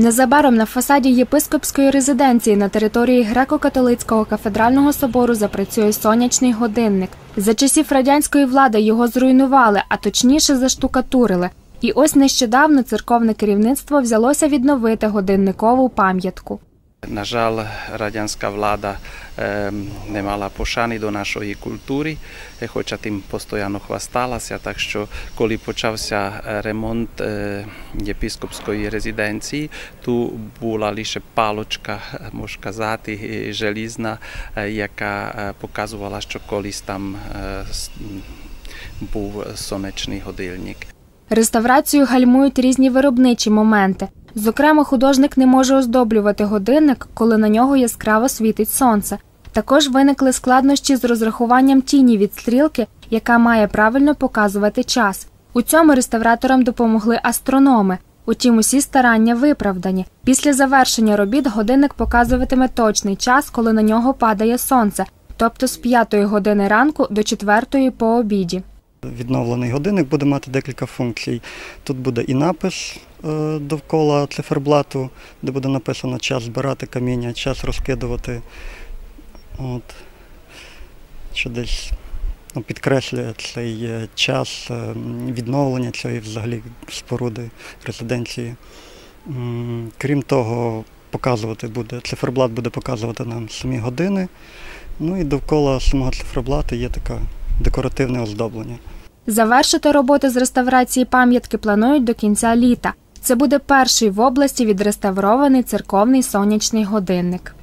Незабаром на фасаді єпископської резиденції на території греко-католицького кафедрального собору запрацює сонячний годинник. За часів радянської влади його зруйнували, а точніше заштукатурили. І ось нещодавно церковне керівництво взялося відновити годинникову пам'ятку. На жаль, радянська влада не мала пошани до нашої культури, хоча тим постійно хвасталася. Так що, коли почався ремонт єпископської резиденції, тут була лише палочка, можна казати, желізна, яка показувала, що колись там був сонячний годильник. Реставрацію гальмують різні виробничі моменти. Зокрема, художник не може оздоблювати годинник, коли на нього яскраво світить сонце. Також виникли складнощі з розрахуванням тіні від стрілки, яка має правильно показувати час. У цьому реставраторам допомогли астрономи. Утім, усі старання виправдані. Після завершення робіт годинник показуватиме точний час, коли на нього падає сонце, тобто з 5 години ранку до 4 по обіді. Відновлений годинник буде мати декілька функцій. Тут буде і напис е, довкола циферблату, де буде написано час збирати каміння, час розкидувати. От. Що десь ну, підкреслює цей е, час е, відновлення цієї взагалі споруди резиденції. Крім того, показувати буде, циферблат буде показувати нам самі години. Ну і довкола самого циферблату є таке декоративне оздоблення. Завершити роботи з реставрації пам'ятки планують до кінця літа. Це буде перший в області відреставрований церковний сонячний годинник.